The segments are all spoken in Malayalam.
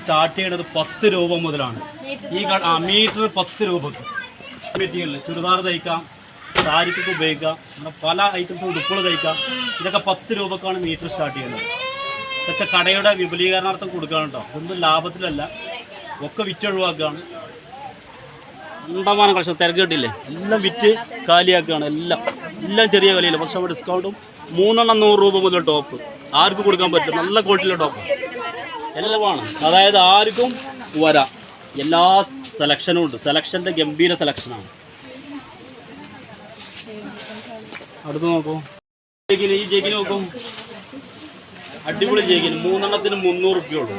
സ്റ്റാർട്ട് ചെയ്യുന്നത് പത്ത് രൂപ മുതലാണ്. ഈ ആ മീറ്റർ പത്ത് രൂപക്ക്. മെറ്റീരിയൽ ചുരിദാർ തയ്ക്കാം സാരിക്കൊക്കെ ഉപയോഗിക്കാം അങ്ങനെ പല ഐറ്റംസും ഉടുപ്പുകൾ തയ്ക്കാം. ഇതൊക്കെ പത്ത് രൂപക്കാണ് മീറ്റർ സ്റ്റാർട്ട് ചെയ്യുന്നത് ഇതൊക്കെ കടയുടെ വിപുലീകരണാർത്ഥം കൊടുക്കുകയാണ് കേട്ടോ ഇതൊന്നും ലാഭത്തിലല്ല. ഒക്കെ വിറ്റൊഴിവാക്കുകയാണ് അണ്ടമാനം കളക്ഷൻ തിരക്ക് കിട്ടില്ലേ എല്ലാം വിറ്റ് കാലിയാക്കുകയാണ് എല്ലാം. എല്ലാം ചെറിയ വിലയില്ല പക്ഷെ ഡിസ്കൗണ്ടും മൂന്നെണ്ണം നൂറ് രൂപ മുതൽ ടോപ്പ്. ആർക്ക് കൊടുക്കാൻ പറ്റും? നല്ല ക്വാളിറ്റിയിലെ ടോപ്പ്. എല്ലാമാണ്. അതായത് ആർക്കും വരാം. എല്ലാ സെലക്ഷനും ഉണ്ട്. സെലക്ഷന്റെ ഗംഭീര സെലക്ഷനാണ് അടുത്ത് നോക്കൂ. ജേക്കിന് ഈ നോക്കും. അടിപൊളി ജേക്കിന് മൂന്നെണ്ണത്തിന് മുന്നൂറ് റുപ്യ ഉള്ളു.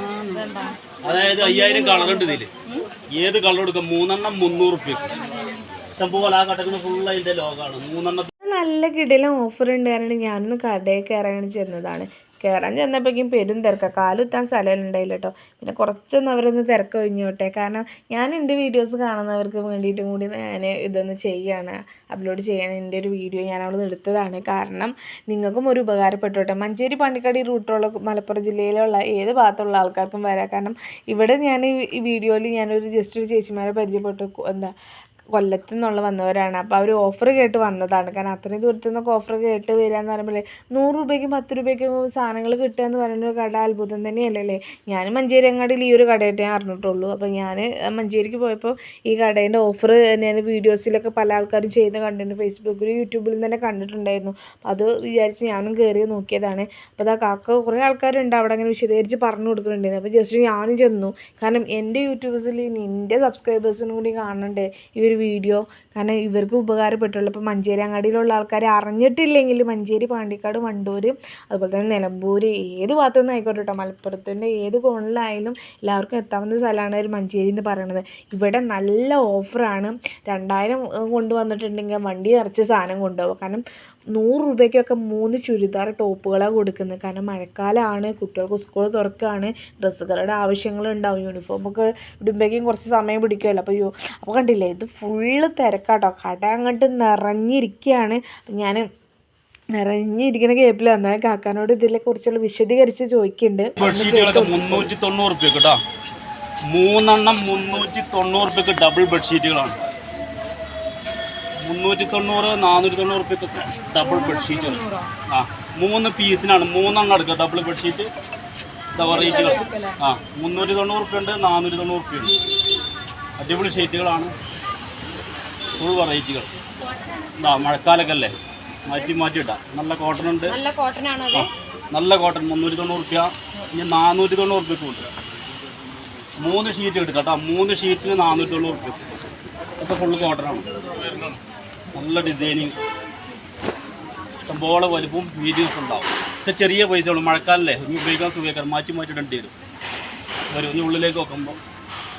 അതായത് അയ്യായിരം കളർ ഉണ്ട് ഇതിൽ. ഏത് കളർ എടുക്കാം? മൂന്നെണ്ണം മുന്നൂറ് റുപ്യക്ക് ഇഷ്ടംപോലെ ആ കട്ടക്കിന് ഫുൾ അതിന്റെ ലോകാണ് മൂന്നെണ്ണം നല്ല കിടിലം ഓഫർ ഉണ്ട് കാരണം ഞാനൊന്ന് കടയിൽ കയറാൻ ചെന്നതാണ്. കയറാൻ ചെന്നപ്പോഴേക്കും പെരും തിരക്കാണ് കാലുത്താൻ സ്ഥലം ഉണ്ടായില്ല കേട്ടോ പിന്നെ കുറച്ചൊന്നും അവരൊന്ന് തിരക്ക് ഒഴിഞ്ഞോട്ടെ. കാരണം ഞാൻ എന്റെ വീഡിയോസ് കാണുന്നവർക്ക് വേണ്ടിയിട്ടും കൂടി ഞാൻ ഇതൊന്ന് ചെയ്യാണ്. അപ്ലോഡ് ചെയ്യണം. എന്റെ ഒരു വീഡിയോ ഞാൻ അവിടെ എടുത്തതാണ്. കാരണം നിങ്ങൾക്കും ഒരു ഉപകാരപ്പെട്ടോട്ടെ. മഞ്ചേരി പാണ്ടിക്കാട് റൂട്ടുള്ള മലപ്പുറം ജില്ലയിലുള്ള ഏത് ഭാഗത്തുള്ള ആൾക്കാർക്കും വരാം. കാരണം ഇവിടെ ഞാൻ ഈ വീഡിയോയിൽ ഞാനൊരു ജസ്റ്റ് ഒരു ചേച്ചിമാരെ പരിചയപ്പെട്ടു. എന്താ കൊല്ലത്തു നിന്നുള്ള വന്നവരാണ്. അപ്പോൾ അവർ ഓഫർ കേട്ട് വന്നതാണ്. കാരണം അത്രയും ദൂരത്തു നിന്നൊക്കെ ഓഫർ കേട്ട് വരിക എന്ന് പറയുമ്പോൾ നൂറ് രൂപയ്ക്കും പത്ത് രൂപയ്ക്കും സാധനങ്ങൾ കിട്ടുക എന്ന് പറയുന്ന ഒരു കട അത്ഭുതം തന്നെയല്ലേ ഞാൻ മഞ്ചേരി അങ്ങാടിയിൽ ഈ ഒരു കടയായിട്ട് ഞാൻ അറിഞ്ഞിട്ടുള്ളൂ. അപ്പോൾ ഞാൻ മഞ്ചേരിക്ക് പോയപ്പോൾ ഈ കടേന്റെ ഓഫർ ഞാൻ വീഡിയോസിലൊക്കെ പല ആൾക്കാരും ചെയ്യുന്ന കണ്ടിട്ടുണ്ട് ഫേസ്ബുക്കിലും യൂട്യൂബിലും തന്നെ കണ്ടിട്ടുണ്ടായിരുന്നു. അപ്പോൾ അത് വിചാരിച്ച് ഞാനും കയറി നോക്കിയതാണ്. അപ്പോൾ അതാ കാക്ക കുറേ ആൾക്കാരുണ്ട് അവിടെ അങ്ങനെ വിശദീകരിച്ച് പറഞ്ഞു കൊടുക്കുന്നുണ്ടായിരുന്നു. അപ്പോൾ ജസ്റ്റ് ഞാനും ചെന്നു. കാരണം എന്റെ യൂട്യൂബേഴ്സിൽ നിന്റെ സബ്സ്ക്രൈബേഴ്സിനും കൂടി കാണണ്ടേ? ഈ ഒരു വീഡിയോ. കാരണം ഇവർക്ക് ഉപകാരപ്പെട്ടുള്ളൂ. ഇപ്പോൾ മഞ്ചേരി അങ്ങാടിയിലുള്ള ആൾക്കാർ അറിഞ്ഞിട്ടില്ലെങ്കിൽ മഞ്ചേരി പാണ്ടിക്കാട് വണ്ടൂർ അതുപോലെ തന്നെ നിലമ്പൂർ ഏത് ഭാഗത്തുനിന്ന് ആയിക്കോട്ടെ കേട്ടോ മലപ്പുറത്തിന്റെ ഏത് കോണിലായാലും എല്ലാവർക്കും എത്താവുന്ന സ്ഥലമാണ് ഒരു മഞ്ചേരി എന്ന് പറയുന്നത് ഇവിടെ നല്ല ഓഫറാണ്. രണ്ടായിരം കൊണ്ടുവന്നിട്ടുണ്ടെങ്കിൽ വണ്ടി നിറച്ച് സാധനം കൊണ്ടുപോകും കാരണം നൂറ് രൂപയ്ക്കൊക്കെ മൂന്ന് ചുരിദാർ ടോപ്പുകളാണ് കൊടുക്കുന്നത്. കാരണം മഴക്കാലമാണ് കുട്ടികൾക്ക് സ്കൂൾ തുറക്കുകയാണ് ഡ്രസ്സുകളുടെ ആവശ്യങ്ങളുണ്ടാവും യൂണിഫോമൊക്കെ ഇടുമ്പോഴേക്കും കുറച്ച് സമയം പിടിക്കുമല്ലോ. അപ്പോൾ യോ അപ്പോൾ കണ്ടില്ലേ ഇത് ഫുള്ള് തിരക്കാട്ടോ. കട അങ്ങോട്ട് നിറഞ്ഞിരിക്കുകയാണ്. ഞാൻ നിറഞ്ഞിരിക്കുന്ന കേപ്പിൽ വന്നാൽ കാക്കാനോട് ഇതിനെ കുറിച്ചുള്ള വിശദീകരിച്ച് ചോദിക്കുന്നുണ്ട്. മുന്നൂറ്റി തൊണ്ണൂറ് റുപ്യ കേട്ടോ മൂന്നെണ്ണം മുന്നൂറ്റി തൊണ്ണൂറ് റുപ്യക്ക് ഡബിൾ ബെഡ്ഷീറ്റുകളാണ് മുന്നൂറ്റി തൊണ്ണൂറ് നാനൂറ്റി തൊണ്ണൂറ് റുപ്യക്ക് ഡബിൾ ബെഡ്ഷീറ്റ് ആ മൂന്ന് പീസിനാണ് മൂന്നെണ്ണം എടുക്കുക ഡബിൾ ബെഡ്ഷീറ്റ് വെറൈറ്റികൾ ആ മുന്നൂറ്റി തൊണ്ണൂറ് റുപ്യ ഉണ്ട് നാനൂറ്റി തൊണ്ണൂറ് റുപ്യ ഉണ്ട്. അടിപൊളി ഷീറ്റുകളാണ് ഫുൾ വെറൈറ്റികൾ ഇതാ മഴക്കാലൊക്കെ അല്ലേ? മാറ്റി മാറ്റി ഇടാം. നല്ല കോട്ടൺ ഉണ്ട്. നല്ല കോട്ടൺ ആണോ നല്ല കോട്ടൺ മുന്നൂറ്റി തൊണ്ണൂറ് റുപ്യ ഇനി നാനൂറ്റി തൊണ്ണൂറ് റുപ്യക്ക് ഉണ്ട്. മൂന്ന് ഷീറ്റ് എടുക്കാം കേട്ടോ. മൂന്ന് ഷീറ്റിന് നാനൂറ്റി തൊണ്ണൂറ് റുപ്യ ഫുൾ ഫുള്ള് കോട്ടനാണ് നല്ല ഡിസൈനിങ് ഇഷ്ടംപോലെ വലുപ്പവും വീഡിയോസ് ഉണ്ടാവും. ഇതൊക്കെ ചെറിയ പൈസ ഉള്ളൂ മഴക്കാലല്ലേ ഉപയോഗിക്കാൻ സുഖമാക്കാൻ മാറ്റി മാറ്റി ഇടേണ്ടി വരും. വരും. ഉള്ളിലേക്ക് നോക്കുമ്പോൾ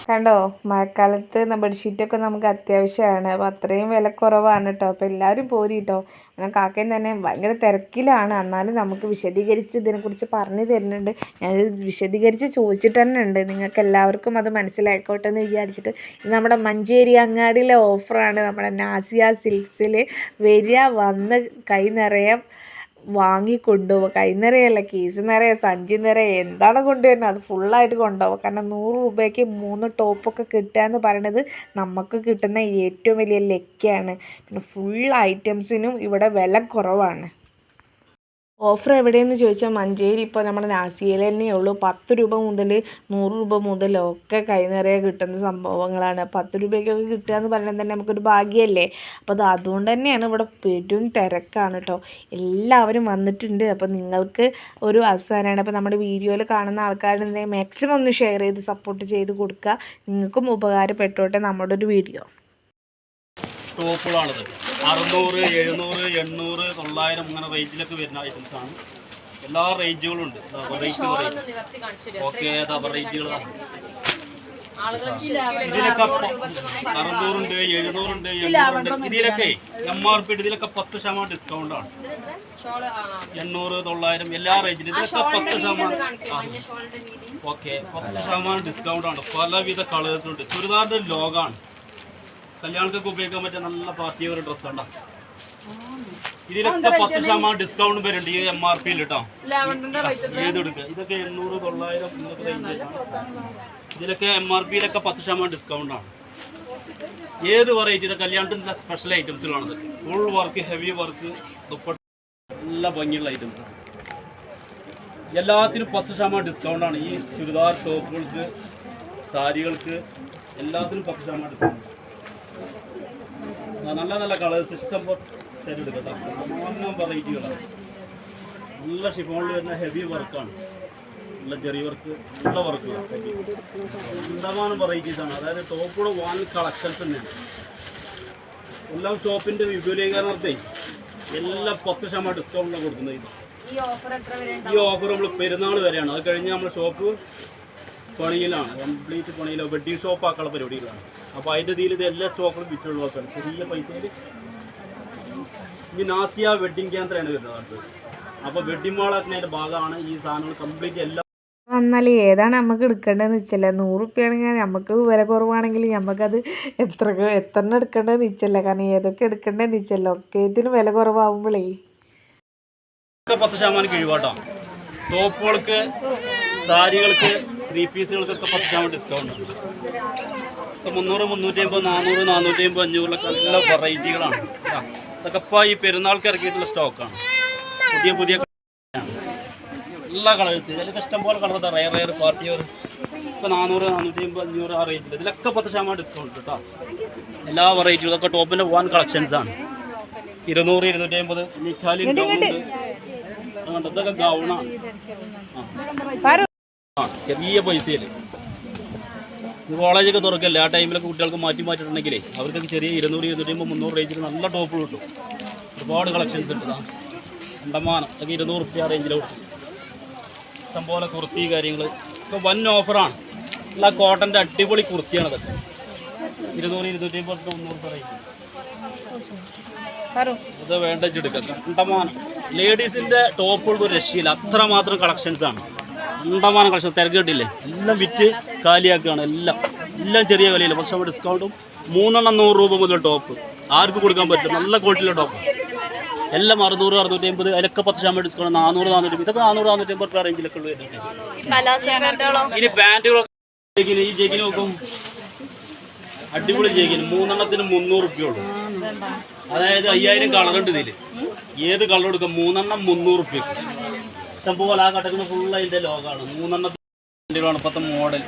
കണ്ടോ? മഴക്കാലത്ത് ബെഡ്ഷീറ്റൊക്കെ നമുക്ക് അത്യാവശ്യമാണ് അപ്പോൾ അത്രയും വില കുറവാണ് കേട്ടോ അപ്പോൾ എല്ലാവരും പോരി കേട്ടോ അങ്ങനെ കാക്കയും തന്നെ ഭയങ്കര തിരക്കിലാണ്. എന്നാലും നമുക്ക് വിശദീകരിച്ച് ഇതിനെക്കുറിച്ച് പറഞ്ഞു തരുന്നുണ്ട്. ഞാൻ വിശദീകരിച്ച് ചോദിച്ചിട്ട് തന്നെ ഉണ്ട്. നിങ്ങൾക്ക് എല്ലാവർക്കും അത് മനസ്സിലായിക്കോട്ടെ എന്ന് വിചാരിച്ചിട്ട്. നമ്മുടെ മഞ്ചേരി അങ്ങാടിയിലെ ഓഫറാണ് നമ്മുടെ നാസിയ സിൽക്സിൽ വരിക വന്ന് കൈ നിറയെ വാങ്ങി കൊണ്ടുപോവുക കൈ നിറയല്ല കേസ് നിറയെ സഞ്ചി നിറയെ എന്താണ് കൊണ്ടുവരുന്നത്. അത് ഫുള്ളായിട്ട് കൊണ്ടുപോവുക. കാരണം നൂറ് രൂപയ്ക്ക് മൂന്ന് ടോപ്പൊക്കെ കിട്ടുക എന്ന് പറയുന്നത് നമുക്ക് കിട്ടുന്ന ഏറ്റവും വലിയ ലക്കാണ് പിന്നെ ഫുൾ ഐറ്റംസിനും ഇവിടെ വില കുറവാണ്. ഓഫർ എവിടെയെന്ന് ചോദിച്ചാൽ മഞ്ചേരി. ഇപ്പോൾ നമ്മുടെ നാസിയയിൽ തന്നെ ഉള്ളൂ. പത്ത് രൂപ മുതൽ നൂറ് രൂപ ഒക്കെ കൈ നിറയെ കിട്ടുന്ന സംഭവങ്ങളാണ്. പത്ത് രൂപയ്ക്കൊക്കെ കിട്ടുക എന്ന് പറയുന്നത് തന്നെ നമുക്കൊരു ഭാഗ്യമല്ലേ അപ്പോൾ അത് അതുകൊണ്ട് തന്നെയാണ് ഇവിടെ പെരും തിരക്കാണ് കേട്ടോ. എല്ലാവരും വന്നിട്ടുണ്ട്. അപ്പോൾ നിങ്ങൾക്ക് ഒരു അവസരമാണ് അപ്പോൾ നമ്മുടെ വീഡിയോയിൽ കാണുന്ന ആൾക്കാരുണ്ടെങ്കിൽ മാക്സിമം ഒന്ന് ഷെയർ ചെയ്ത് സപ്പോർട്ട് ചെയ്ത് കൊടുക്കുക. നിങ്ങൾക്കും ഉപകാരപ്പെട്ടോട്ടെ നമ്മുടെ ഒരു വീഡിയോ. ടോപ്പുകളാണിത് അറുന്നൂറ് എഴുന്നൂറ് എണ്ണൂറ് തൊള്ളായിരം അങ്ങനെ റേഞ്ചിലൊക്കെ വരുന്ന ഐറ്റംസ് ആണ്. എല്ലാ റേഞ്ചുകളും ഉണ്ട്. ഓക്കെ വെറൈറ്റികളാണ് റേഞ്ചുകളാണ് ഇതിലൊക്കെ അറുന്നൂറുണ്ട് എഴുന്നൂറുണ്ട് എണ്ണൂറുണ്ട്. ഇതിലൊക്കെ എം ആർ പി ഇതിലൊക്കെ പത്ത് ശതമാനം ഡിസ്കൗണ്ട് ആണ്. എണ്ണൂറ് തൊള്ളായിരം എല്ലാ റേഞ്ചിലും ഇതിലൊക്കെ പത്ത് ശതമാനം. ഓക്കെ പത്ത് ശതമാനം ഡിസ്കൗണ്ട് ആണ്. പലവിധ കളേഴ്സ് ഉണ്ട്. ചുരിദാറിന്റെ ലോഗാണ് കല്യാണങ്ങൾക്ക് ഉപയോഗിക്കാൻ പറ്റിയ നല്ല പാർട്ടി ഒരു ഡ്രസ്സാണ് ഇതിലൊക്കെ പത്ത് ശതമാനം ഡിസ്കൗണ്ട് വരുന്നുണ്ട് ഈ എം ആർ പിയിൽ കേട്ടോ ലാവണ്ടറിന്റെ റേറ്റ് ഏത് എടുക്കുക ഇതൊക്കെ എണ്ണൂറ് തൊള്ളായിരം ഇതിലൊക്കെ എം ആർ പിയിലൊക്കെ പത്ത് ശതമാനം ഡിസ്കൗണ്ട് ആണ്. ഏത് വെറൈറ്റി ഇത് കല്യാണത്തിന്റെ special ഐറ്റംസുകളാണത് full work heavy work dupatta നല്ല ഭംഗിയുള്ള ഐറ്റംസ് എല്ലാത്തിനും പത്ത് ശതമാനം ഡിസ്കൗണ്ടാണ് ആണ്. ഈ ചുരിദാർ ടോപ്പുകൾക്ക് സാരികൾക്ക് എല്ലാത്തിനും പത്ത് ശതമാനം ഡിസ്കൗണ്ട് നല്ല നല്ല കളേഴ്സ് ഇഷ്ടം പോലെ എടുക്കട്ടോ വെറൈറ്റികളാണ് നല്ല ഷിഫോണിൽ വരുന്ന ഹെവി വർക്കാണ് നല്ല ചെറിയ വർക്ക് നല്ല വർക്ക് ശതമാനം വെറൈറ്റീസ് ആണ് അതായത് ടോപ്പുടെ വൺ കളക്ഷൻ തന്നെയാണ്. എല്ലാം ഷോപ്പിന്റെ വിപുലീകരണത്തെ എല്ലാ പത്ത് ശതമാനം ഡിസ്കൗണ്ടിലാണ് കൊടുക്കുന്നത് ഇത്. ഈ ഓഫർ നമ്മൾ പെരുന്നാൾ വരെയാണ്. അത് കഴിഞ്ഞ് നമ്മുടെ ഷോപ്പ് പണിയിലാണ്. കംപ്ലീറ്റ് പണിയിലോ. വെഡ്ഡിംഗ് ഷോപ്പ് ആക്കാനുള്ള പരിപാടികളാണ് അപ്പോൾ അതിന്റെ ഇതിൽ ഇത് എല്ലാ സ്റ്റോക്കുകളും വിറ്റൊഴിവാക്കാണ് ചെറിയ പൈസയിൽ ഈ നാസിയ വെഡിങ് കേന്ദ്രമാണ് വരുന്നത് അടുത്ത് അപ്പോൾ വെഡിങ് മാളാക്കുന്നതിന്റെ ഭാഗമാണ്. ഈ സാധനങ്ങൾ കംപ്ലീറ്റ് എല്ലാം എന്നാൽ ഏതാണ് നമുക്ക് എടുക്കേണ്ടതെന്ന് വെച്ചില്ല. നൂറ് റുപ്യാണെങ്കിൽ നമുക്ക് വില കുറവാണെങ്കിൽ നമുക്കത് എത്ര എത്ര എടുക്കേണ്ടതെന്ന് വെച്ചില്ല. കാരണം ഏതൊക്കെ എടുക്കേണ്ടതെന്ന് വെച്ചല്ലോ. ഒക്കെ ഇതിന് വില കുറവാകുമ്പോഴേ ഒക്കെ പത്ത് ശതമാനം കിഴിവാട്ടോ. ടോപ്പുകൾക്ക് സാരികൾക്ക് ത്രീ പീസുകൾക്കൊക്കെ പത്ത് ശതമാനം ഡിസ്കൗണ്ട് മുന്നൂറ് മുന്നൂറ്റി അമ്പത് നാനൂറ് നാനൂറ്റി അമ്പത് അഞ്ഞൂറിലൊക്കെ നല്ല വെറൈറ്റികളാണ്. അതൊക്കെ ഇതൊക്കെ ഇപ്പോൾ ഈ പെരുന്നാൾക്ക് ഇറക്കിയിട്ടുള്ള സ്റ്റോക്കാണ്. പുതിയ പുതിയ നല്ല എല്ലാ കളേഴ്സ്. ഇതിലൊക്കെ ഇഷ്ടംപോലെ കളർ റയർ റയർ പാർട്ടി ഇപ്പോൾ നാനൂറ് നാനൂറ്റി അമ്പത് അഞ്ഞൂറ് ആ റേറ്റിൽ ഇതിലൊക്കെ പത്ത് ശതമാനം ഡിസ്കൗണ്ട് കേട്ടോ എല്ലാ വെറൈറ്റികളും ഇതൊക്കെ ടോപ്പിന്റെ വൺ കളക്ഷൻസ് ആണ്. ഇരുന്നൂറ് ഇരുന്നൂറ്റി അമ്പത് ഇറ്റാലിയൻ അതുകൊണ്ട് ഇതൊക്കെ ഗൗണാണ് ആ. ചെറിയ പൈസയിൽ കോളേജൊക്കെ തുറക്കല്ലേ? ആ ടൈമിലൊക്കെ കുട്ടികൾക്ക് മാറ്റി മാറ്റിയിട്ടുണ്ടെങ്കിലേ അവർക്കൊക്കെ ചെറിയ ഇരുന്നൂറ് ഇരുന്നൂറ്റി അമ്പത് മുന്നൂറ് റേഞ്ചിൽ നല്ല ടോപ്പ് കിട്ടും. ഒരുപാട് കളക്ഷൻസ് ഉണ്ട് അണ്ടമാനം അതൊക്കെ ഇരുന്നൂറ് റുപ്യ റേഞ്ചിൽ കൊടുക്കും. ഇഷ്ടംപോലെ കുർത്തി കാര്യങ്ങൾ ഇപ്പോൾ വൻ ഓഫറാണ് എല്ലാ കോട്ടന്റെ അടിപൊളി കുർത്തിയാണ് ഇതൊക്കെ. ഇരുന്നൂറ് ഇരുന്നൂറ്റി അമ്പത് മുന്നൂറ് റേഞ്ച് ഇത് വേണ്ട വെച്ചെടുക്കാം അണ്ടമാനം ലേഡീസിന്റെ ടോപ്പുകൾക്ക് ഒരു രക്ഷയില്ല. അത്രമാത്രം കളക്ഷൻസ് ആണ്. അണ്ടമാനം കളക്ഷൻ തിരക്കിട്ടില്ലേ? എല്ലാം വിറ്റ് കാലിയാക്കുകയാണ് എല്ലാം. എല്ലാം ചെറിയ വിലയില്ല പക്ഷെ നമ്മൾ ഡിസ്കൗണ്ടും മൂന്നെണ്ണം നൂറ് രൂപ മുതൽ ടോപ്പ് ആർക്ക് കൊടുക്കാൻ പറ്റും? നല്ല ക്വാളിറ്റിയിലെ ടോപ്പ് എല്ലാം അറുന്നൂറ് അറുന്നൂറ്റി അമ്പത് അതിലൊക്കെ പത്ത് ശതമാനം ഡിസ്കൗണ്ട് നാനൂറ് നാനൂറ്റി ഇതൊക്കെ നാനൂറ് നാനൂറ്റി അമ്പത് റേഞ്ചിലൊക്കെ ഉള്ളു ഇനി പാന്റുകളൊക്കെ ഈ ജെഗിന് നോക്കും. അടിപൊളി ജെഗിന്. മൂന്നെണ്ണത്തിന് മുന്നൂറ് റുപ്യ ഉള്ളൂ. അതായത് അയ്യായിരം കളറുണ്ട് ഇതിൽ ഏത് കളർ എടുക്കാം? മൂന്നെണ്ണം മുന്നൂറ് റുപ്യക്ക്. ഇഷ്ടംപോലെ ആ കിടക്കുന്ന ഫുൾ അതിന്റെ ലോകമാണ് മൂന്നെണ്ണത്തിലാണ് ഇപ്പോഴത്തെ മോഡൽ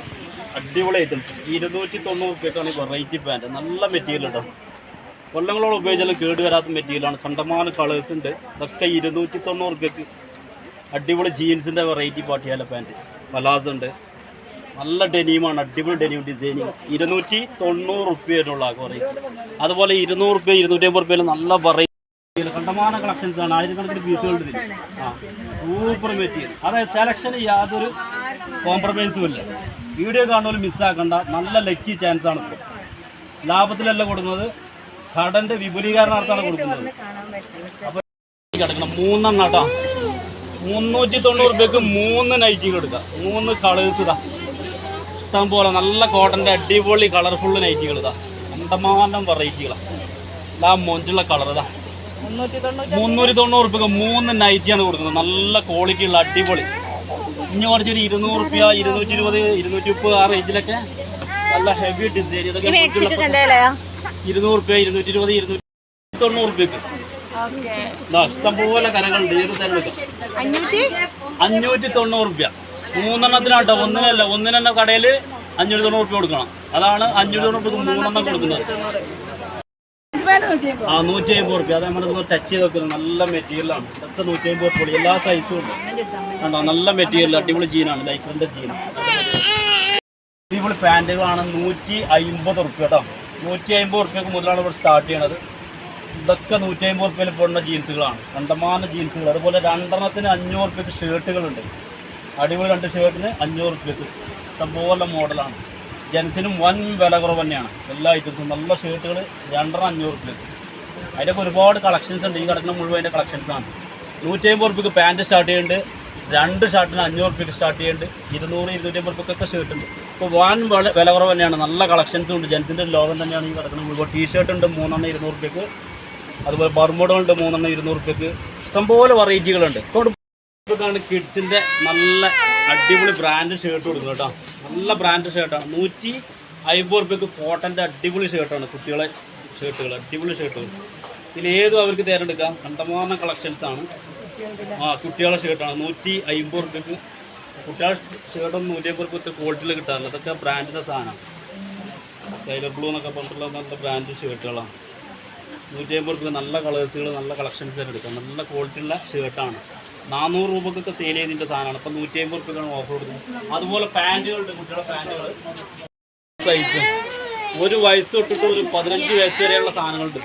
അടിപൊളി ഐറ്റംസ് ഇരുന്നൂറ്റി തൊണ്ണൂറ് റുപ്യക്കാണ് ഈ വെറൈറ്റി പാന്റ് നല്ല മെറ്റീരിയൽ കേട്ടോ കൊല്ലങ്ങളോളം ഉപയോഗിച്ചാലും കേട് വരാത്ത മെറ്റീരിയലാണ് കണ്ടമാനം കളേഴ്സ് ഉണ്ട്. ഇതൊക്കെ ഇരുന്നൂറ്റി തൊണ്ണൂറ് റുപ്യക്ക് അടിപൊളി ജീൻസിന്റെ വെറൈറ്റി പാട്ടിയാല പാന്റ് പലാസ് ഉണ്ട്. നല്ല ഡെനിയുമാണ് അടിപൊളി ഡെനിയും ഡിസൈനിങ് ഇരുന്നൂറ്റി തൊണ്ണൂറ് റുപ്യുള്ള കുറേ അതുപോലെ ഇരുന്നൂറ് റുപ്യ ഇരുന്നൂറ്റി അമ്പത് റുപ്യയിൽ നല്ല വെറൈറ്റി കണ്ടമാന കളക്ഷൻസ് ആണ്. ആയിരക്കണക്കിന് പീസുകളുടെ ഇതിൽ ആ സൂപ്പർ മെറ്റീരിയൽ അതായത് സെലക്ഷൻ യാതൊരു കോംപ്രമൈസും ഇല്ല. വീഡിയോ കാണുന്നവർ മിസ്സാക്കണ്ട നല്ല ലക്കി ചാൻസ് ആണ് ഇപ്പോൾ ലാഭത്തിലല്ല കൊടുക്കുന്നത്. കടന്റെ വിപുലീകരണാർത്ഥമാണ് കൊടുക്കുന്നത്. അപ്പൊ ഈ കിടക്കണം. മൂന്നെണ്ണം കേട്ടോ. മുന്നൂറ്റി തൊണ്ണൂറ് രൂപയ്ക്ക് മൂന്ന് നൈറ്റികൾ എടുക്കാം. മൂന്ന് കളേഴ്സ് ഇതാ. ഇഷ്ടം പോലെ നല്ല കോട്ടന്റെ അടിപൊളി കളർഫുൾ നൈറ്റികൾ ഇതാ. കണ്ടമാനം വെറൈറ്റികളാണ് ഇതാ മൊഞ്ചുള്ള കളർ ഇതാ. മുന്നൂറ്റി തൊണ്ണൂറ് രൂപയ്ക്ക് മൂന്ന് നൈറ്റിയാണ് കൊടുക്കുന്നത്. നല്ല ക്വാളിറ്റി ഉള്ള അടിപൊളി. ഇനി കുറച്ചൊരു ഇരുന്നൂറ് റുപ്യ ഇരുന്നൂറ്റി ഇരുപത് ഇരുന്നൂറ്റി മുപ്പത് ആ റേഞ്ചിലൊക്കെ നല്ല ഹെവി ഡിസൈൻ ഇതൊക്കെ ഇരുന്നൂറ് റുപ്യ ഇരുന്നൂറ്റി ഇരുപത് ഇരുന്നൂറ്റി തൊണ്ണൂറ് റുപ്യക്ക് ഇഷ്ടംപോലെ കരകളുണ്ട്. ഏത് തരത്തിൽ അഞ്ഞൂറ്റി? തൊണ്ണൂറ് റുപ്യ മൂന്നെണ്ണത്തിനാട്ടോ. ഒന്നിനല്ല. ഒന്നിനെണ്ണ കടയിൽ അഞ്ഞൂറ്റി തൊണ്ണൂറ് റുപ്യ കൊടുക്കണം. അതാണ് അഞ്ഞൂറ്റി തൊണ്ണൂറ് റുപ്യ മൂന്നെണ്ണം കൊടുക്കുന്നത്. ആ നൂറ്റി അമ്പത് റുപ്യ അത് നമ്മളൊന്ന് ടച്ച് ചെയ്ത് നല്ല മെറ്റീരിയലാണ് ഇതൊക്കെ നൂറ്റി അമ്പത് റുപ്യ എല്ലാ സൈസും ഉണ്ട്. കണ്ടോ? നല്ല മെറ്റീരിയൽ അടിപൊളി ജീനാണ്. ലൈക്രന്റെ ജീൻ അടിപൊളി പാന്റുകളാണ് നൂറ്റി അമ്പത് റുപ്യ നൂറ്റി അമ്പത് റുപ്യക്ക് മുതലാണ് ഇവിടെ സ്റ്റാർട്ട് ചെയ്യണത്. ഇതൊക്കെ നൂറ്റി അമ്പത് റുപ്യയിൽ പോടുന്ന ജീൻസുകളാണ്. കണ്ടമാന ജീൻസുകൾ. അതുപോലെ രണ്ടെണ്ണത്തിന് അഞ്ഞൂറ് റുപ്യക്ക് ഷർട്ടുകളുണ്ട് അടിപൊളി രണ്ട് ഷർട്ടിന് അഞ്ഞൂറ് റുപ്യക്ക് ഇഷ്ടംപോലെ മോഡലാണ് ജെൻസിനും വൻ വില കുറവ് തന്നെയാണ് എല്ലാ ഐറ്റംസും നല്ല ഷർട്ടുകൾ രണ്ടെണ്ണം അഞ്ഞൂറ് റുപ്യക്ക് അതിന്റെയൊക്കെ ഒരുപാട് കളക്ഷൻസ് ഉണ്ട്. ഈ കടക്കുന്ന മുഴുവൻ അതിന്റെ കളക്ഷൻസാണ് നൂറ്റി അമ്പത് റുപ്യക്ക് പാന്റ് സ്റ്റാർട്ട് ചെയ്യുന്നുണ്ട് രണ്ട് ഷർട്ടിന് അഞ്ഞൂറ് റുപ്യക്ക് സ്റ്റാർട്ട് ചെയ്യുന്നുണ്ട് ഇരുന്നൂറ് ഇരുന്നൂറ്റി അമ്പത് റുപ്യക്കൊക്കെ ഷർട്ട് ഉണ്ട്. ഇപ്പോൾ വൻ വില കുറവ് തന്നെയാണ് നല്ല കളക്ഷൻസും ഉണ്ട്. ജെൻസിന്റെ ലോകം തന്നെയാണ് ഈ കിടക്കുന്നത് മുഴുവൻ. ടീ ഷർട്ട് ഉണ്ട് മൂന്നെണ്ണം ഇരുന്നൂറ് റുപ്യക്ക്. അതുപോലെ ബർമുടകളുണ്ട് മൂന്നെണ്ണം ഇരുന്നൂറ് റുപ്യക്ക്. ഇഷ്ടംപോലെ വെറൈറ്റികളുണ്ട് ഇതുകൊണ്ടാണ് കിഡ്സിന്റെ നല്ല അടിപൊളി ബ്രാൻഡ് ഷർട്ട് കൊടുക്കുന്നത് കേട്ടോ. നല്ല ബ്രാൻഡ് ഷർട്ടാണ് നൂറ്റി അമ്പത് റുപ്യക്ക് കോട്ടന്റെ അടിപൊളി ഷർട്ടാണ് കുട്ടികളെ ഷർട്ടുകൾ അടിപൊളി ഷർട്ടുകൾ ഇതിൽ ഏതും അവർക്ക് തിരഞ്ഞെടുക്കാം കണ്ടമാന കളക്ഷൻസ് ആണ്. ആ കുട്ടികളെ ഷർട്ടാണ് നൂറ്റി അമ്പത് റുപ്യക്ക് കുട്ടികളെ ഷർട്ടൊന്നും നൂറ്റി അമ്പത് റുപ്യത്തെ ക്വാളിറ്റിയിൽ കിട്ടാറില്ല. അതൊക്കെ ബ്രാൻഡിന്റെ സാധനമാണ് സ്കൈലർ ബ്ലൂ എന്നൊക്കെ പറഞ്ഞിട്ടുള്ള നല്ല ബ്രാൻഡ് ഷർട്ടുകളാണ് നൂറ്റി അമ്പത് റുപ്യ നല്ല കളേഴ്സുകൾ നല്ല കളക്ഷൻസ് എടുക്കാം നല്ല ക്വാളിറ്റിയുള്ള ഷർട്ടാണ് നാനൂറ് രൂപക്കൊക്കെ സെയിൽ ചെയ്തതിന്റെ സാധനമാണ്. ഇപ്പം നൂറ്റി അമ്പത് റുപ്യക്കാണ് ഓഫർ കൊടുക്കുന്നത്. അതുപോലെ പാന്റുകളുണ്ട് കുട്ടികളുടെ പാന്റുകൾ. സൈസ് ഒരു വയസ്സ് തൊട്ടിട്ട് ഒരു പതിനഞ്ച് വയസ്സ് വരെയുള്ള സാധനങ്ങളുണ്ട്.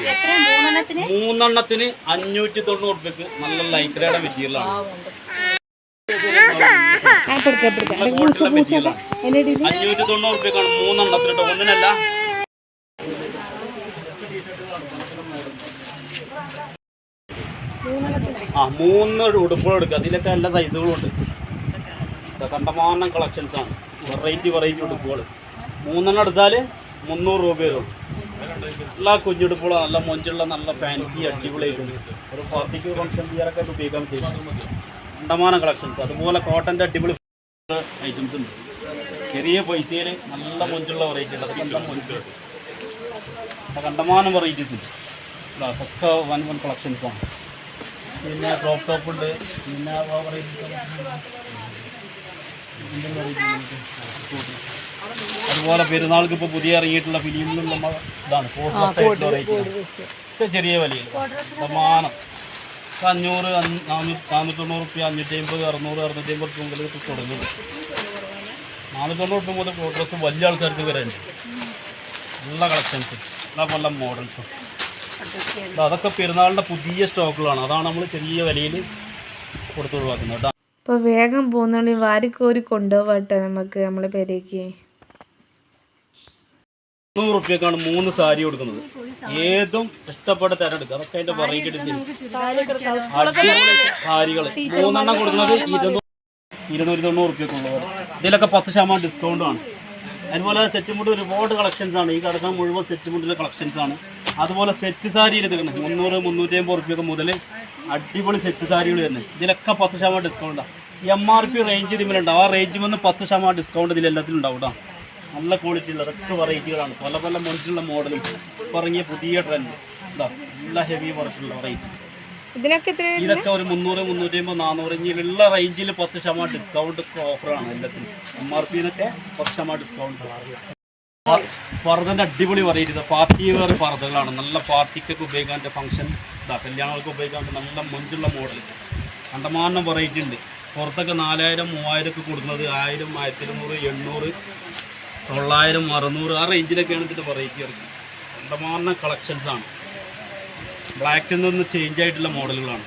മൂന്നെണ്ണത്തിന്? അഞ്ഞൂറ്റി തൊണ്ണൂറ് റുപ്യക്ക് നല്ല ലൈക്രയുടെ മെറ്റീരിയലാണ് അഞ്ഞൂറ്റി തൊണ്ണൂറ് റുപ്യക്കാണ് മൂന്നെണ്ണത്തിന് ഒന്നിനല്ല ആ മൂന്ന് ഉടുപ്പുകൾ എടുക്കുക. അതിലൊക്കെ എല്ലാ സൈസുകളും ഉണ്ട് കണ്ടമാനം കളക്ഷൻസ് ആണ്. വെറൈറ്റി വെറൈറ്റി ഉടുപ്പുകൾ. മൂന്നെണ്ണം എടുത്താൽ മുന്നൂറ് രൂപ വരും. എല്ലാ കുഞ്ഞുടുപ്പുകളും നല്ല മൊഞ്ചുള്ള നല്ല ഫാൻസി അടിപൊളി ഐറ്റംസ് ഒരു പാർട്ടിക്ക് ഫംഗ്ഷൻ ചെയ്യാനൊക്കെ ആയിട്ട് ഉപയോഗിക്കാൻ പറ്റും. കണ്ടമാനം കളക്ഷൻസ് അതുപോലെ കോട്ടന്റെ അടിപൊളി ഐറ്റംസ് ഉണ്ട്. ചെറിയ പൈസയിൽ നല്ല മൊഞ്ചുള്ള വെറൈറ്റി ഉണ്ട്. നല്ല മൊഞ്ച്. കണ്ടമാനം വെറൈറ്റീസ് ഉണ്ട്. അതൊക്കെ വൻ വൻ കളക്ഷൻസ് ആണ്. പിന്നെ ക്രോപ്പ് ടോപ്പ് ഉണ്ട്. പിന്നെ. അതുപോലെ പെരുന്നാൾക്ക് ഇപ്പോൾ പുതിയ ഇറങ്ങിയിട്ടുള്ള ഫിലിമിലും നമ്മൾ ഇതാണ്. ചെറിയ വിലയിൽ സമാനം ഇപ്പൊ അഞ്ഞൂറ് അഞ്ഞൂ- നാനൂറ്റി നാനൂറ്റി തൊണ്ണൂറ് റുപ്യ അഞ്ഞൂറ്റി അമ്പത് അറുന്നൂറ് അറുന്നൂറ്റി അമ്പത് റുപ്യ മുതൽ തുടങ്ങുന്നത് തുടങ്ങുന്നുണ്ട് നാനൂറ്റി തൊണ്ണൂറ് റുപ്യ മുതൽ ഫോട്ടോസ് വലിയ ആൾക്കാർക്ക് വരാനുണ്ട് നല്ല കളക്ഷൻസ് നല്ല പല മോഡൽസും അതൊക്കെ പെരുന്നാളിന്റെ പുതിയ സ്റ്റോക്കുകളാണ്. അതാണ് നമ്മൾ ചെറിയ വിലയിൽ കൊടുത്തു ഒഴിവാക്കുന്നത് കേട്ടോ അപ്പോൾ വേഗം പോകുന്നുള്ളി വാരിക്കോരി കൊണ്ടുപോകട്ടെ നമുക്ക് നമ്മളെ പേരേക്ക്. മുന്നൂറ് റുപ്യക്കാണ് മൂന്ന് സാരി കൊടുക്കുന്നത്. ഏതും ഇഷ്ടപ്പെട്ട തിരഞ്ഞെടുക്കുക അതൊക്കെ അതിന്റെ വെറൈറ്റി സാരികൾ മൂന്നെണ്ണം കൊടുക്കുന്നത് ഇരുന്നൂറ് ഇരുന്നൂറ്റി തൊണ്ണൂറ് റുപ്യക്കുള്ളത് ഇതിലൊക്കെ പത്ത് ശതമാനം ഡിസ്കൗണ്ടും ആണ്. അതുപോലെ സെറ്റ് മുണ്ട് ഒരുപാട് കളക്ഷൻസ് ആണ്. ഈ കടക്കാൻ മുഴുവൻ സെറ്റ് മുണ്ടിലെ കളക്ഷൻസ് ആണ്. അതുപോലെ സെറ്റ് സാരിയിൽ എടുക്കുന്നത് മുന്നൂറ് മുന്നൂറ്റി അമ്പത് റുപ്യൊക്കെ മുതൽ അടിപൊളി സെറ്റ് സാരികൾ തന്നെ ഇതിലൊക്കെ പത്ത് ശതമാനം ഡിസ്കൗണ്ടാണ് എം ആർ പി റേഞ്ച് ഇതിലുണ്ടാവും ആ റേഞ്ചിൽ നിന്ന് പത്ത് ശതമാനം ഡിസ്കൗണ്ട് ഇതിലെല്ലാത്തിലും ഉണ്ടാവും കേട്ടോ നല്ല ക്വാളിറ്റി ഉള്ള അതൊക്കെ വെറൈറ്റികളാണ് പല പല മോഡലുള്ള മോഡലും ഇറങ്ങിയ പുതിയ ട്രെൻഡ് ഇതാ നല്ല ഹെവി വർക്കുള്ള വെറൈറ്റി ഇതിനൊക്കെ ഇതൊക്കെ ഒരു മുന്നൂറ് മുന്നൂറ്റി അമ്പത് നാനൂറ് ഇനിയുള്ള റേഞ്ചിൽ പത്ത് ശതമാനം ഡിസ്കൗണ്ട് ഓഫറാണ് എല്ലാത്തിനും. എം ആർ പിന്നൊക്കെ പത്ത് ശതമാനം ഡിസ്കൗണ്ട് പർദ്ദന്റെ അടിപൊളി വെറൈറ്റി പാർട്ടി വെയർ പർദ്ദകളാണ്. നല്ല പാർട്ടിക്കൊക്കെ ഉപയോഗിക്കാൻ ഫംഗ്ഷൻ ഇതാ കല്യാണങ്ങൾക്ക് ഉപയോഗിക്കാൻ നല്ല മൊഞ്ചുള്ള മോഡൽ കണ്ടമാനം വെറൈറ്റി ഉണ്ട്. പുറത്തൊക്കെ നാലായിരം മൂവായിരം ഒക്കെ കൊടുക്കുന്നത് ആയിരം ആയിരത്തി ഇരുന്നൂറ് എണ്ണൂറ് തൊള്ളായിരം അറുന്നൂറ് ആ റേഞ്ചിലൊക്കെയാണ് ഇതിന്റെ വെറൈറ്റി ഇറക്കുന്നത് കണ്ടമാനം കളക്ഷൻസാണ് ബ്ലാക്കിൽ നിന്ന് ചേഞ്ച് ആയിട്ടുള്ള മോഡലുകളാണ്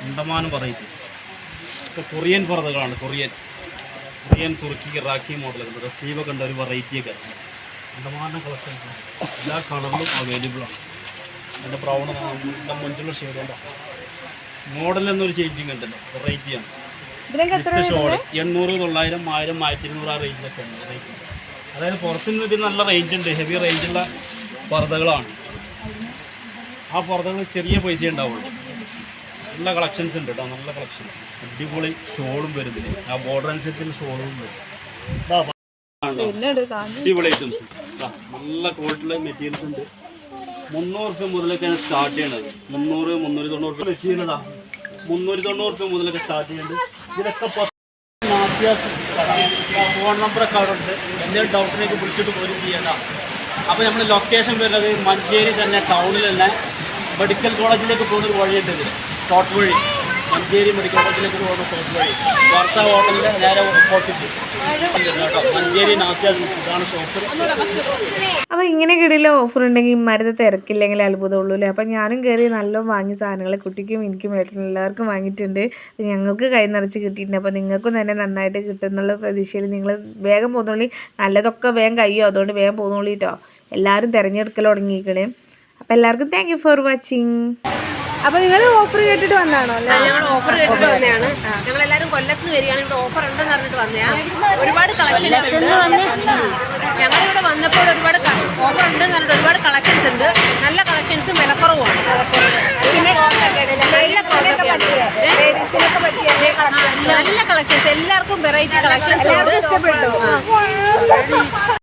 കണ്ടമാനം വെറൈറ്റി ഇപ്പോൾ കൊറിയൻ പർദ്ദകളാണ് കൊറിയൻ. കൊറിയൻ തുർക്കി ഇറാക്കി മോഡലുകൾ റസീവൊക്കെ ഉണ്ട് ഒരു വെറൈറ്റിയൊക്കെ അണ്ടമാനം കളക്ഷൻസ് എല്ലാ കളറിലും അവൈലബിൾ ആണ്. അതിന്റെ ബ്രൗൺ നല്ല മഞ്ചുള്ള ഷെയ്ഡ് ഉണ്ടോ മോഡലൊന്നും ഒരു ചേഞ്ചിങ് ഉണ്ടല്ലോ വെറൈറ്റിയാണ് വിത്ത് ഷോൾ എണ്ണൂറ് തൊള്ളായിരം ആയിരം ആയിരത്തി ഇരുന്നൂറ് ആ റേഞ്ചിലൊക്കെ ഉണ്ട്. റേറ്റ് അതായത് പുറത്തുനിന്ന് ഇതിന് നല്ല റേഞ്ച് ഉണ്ട്. ഹെവി റേഞ്ചുള്ള പർദ്ദകളാണ്. ആ പർദ്ദകൾ ചെറിയ പൈസ ഉണ്ടാവുള്ളൂ. നല്ല കളക്ഷൻസ് ഉണ്ട് കേട്ടോ. നല്ല കളക്ഷൻസ് അടിപൊളി ഷോളും വരുന്നില്ല ആ ബോർഡർ അനുസരിച്ചുള്ള ഷോളും വരും. അടിപൊളി ഐറ്റംസ് നല്ല ക്വാളിറ്റിയുള്ള മെറ്റീരിയൽസ് ഉണ്ട്. മുന്നൂറ് റുപ്യ മുതലൊക്കെയാണ് സ്റ്റാർട്ട് ചെയ്യണത്. മുന്നൂറ് മുന്നൂറ്റി തൊണ്ണൂറ് റുപ്യ മെറ്റീരിയലാ മുന്നൂറ്റി തൊണ്ണൂറ് റുപ്യ മുതലൊക്കെ സ്റ്റാർട്ട് ചെയ്യുന്നുണ്ട്. ഇതിലൊക്കെ ഫോൺ നമ്പറൊക്കെ അവിടെ ഉണ്ട്. എന്തെങ്കിലും ഡൗട്ടിനേക്ക് വിളിച്ചിട്ട് പോലും ചെയ്യണ്ട. അപ്പോൾ നമ്മൾ ലൊക്കേഷൻ വരുന്നത് മഞ്ചേരി തന്നെ ടൗണിൽ തന്നെ. മെഡിക്കൽ കോളേജിലേക്ക് പോകുന്ന ഒരു വഴിയുണ്ട് ഇതിൽ ഷോർട്ട് വഴി. മഞ്ചേരി മെഡിക്കൽ കോളേജിലേക്ക് പോകുന്ന ഷോപ്പ് വഴി വർഷ ഹോട്ടലിന്റെ നേരെ ഓപ്പോസിറ്റ് മഞ്ചേരി ഇതാണ് ഷോപ്പ് അപ്പോൾ ഇങ്ങനെ കിടില ഓഫർ ഉണ്ടെങ്കിൽ ഇമാരത്തെ തിരക്കില്ലെങ്കിൽ അത്ഭുതമുള്ളൂ അല്ലേ? അപ്പോൾ ഞാനും കയറി നല്ല വാങ്ങിയ സാധനങ്ങൾ കുട്ടിക്കും എനിക്കും ഏട്ടനും എല്ലാവർക്കും വാങ്ങിയിട്ടുണ്ട്. ഞങ്ങൾക്ക് കൈ നിറച്ച് കിട്ടിയിട്ടുണ്ട്. അപ്പോൾ നിങ്ങൾക്കും തന്നെ നന്നായിട്ട് കിട്ടുന്നുള്ള പ്രതീക്ഷയിൽ നിങ്ങൾ വേഗം പോകുന്നുള്ളി നല്ലതൊക്കെ വേഗം കയ്യോ അതുകൊണ്ട് വേഗം പോകുന്നുള്ളി കേട്ടോ എല്ലാവരും തിരഞ്ഞെടുക്കൽ തുടങ്ങിയിരിക്കണേ. അപ്പോൾ എല്ലാവർക്കും താങ്ക് ഫോർ വാച്ചിങ് അപ്പൊ നിങ്ങൾ ഓഫർ കേട്ടിട്ട് വന്നാണോ? ഞങ്ങൾ ഓഫർ കേട്ടിട്ട് വന്നതാണ്. ഞങ്ങൾ എല്ലാരും കൊല്ലത്തിന് വരികയാണ്. ഇവിടെ ഓഫർ ഉണ്ടെന്ന് പറഞ്ഞിട്ട് വന്നയാ ഒരുപാട് കളക്ഷൻ ഞങ്ങൾ ഇവിടെ വന്നപ്പോൾ ഒരുപാട് ഓഫർ ഉണ്ടെന്ന് പറഞ്ഞിട്ട് ഒരുപാട് കളക്ഷൻസ് ഉണ്ട്. നല്ല കളക്ഷൻസ് വിലക്കുറവാണ്. നല്ല കളക്ഷൻസ് എല്ലാവർക്കും വെറൈറ്റി കളക്ഷൻസ് ഉണ്ട്.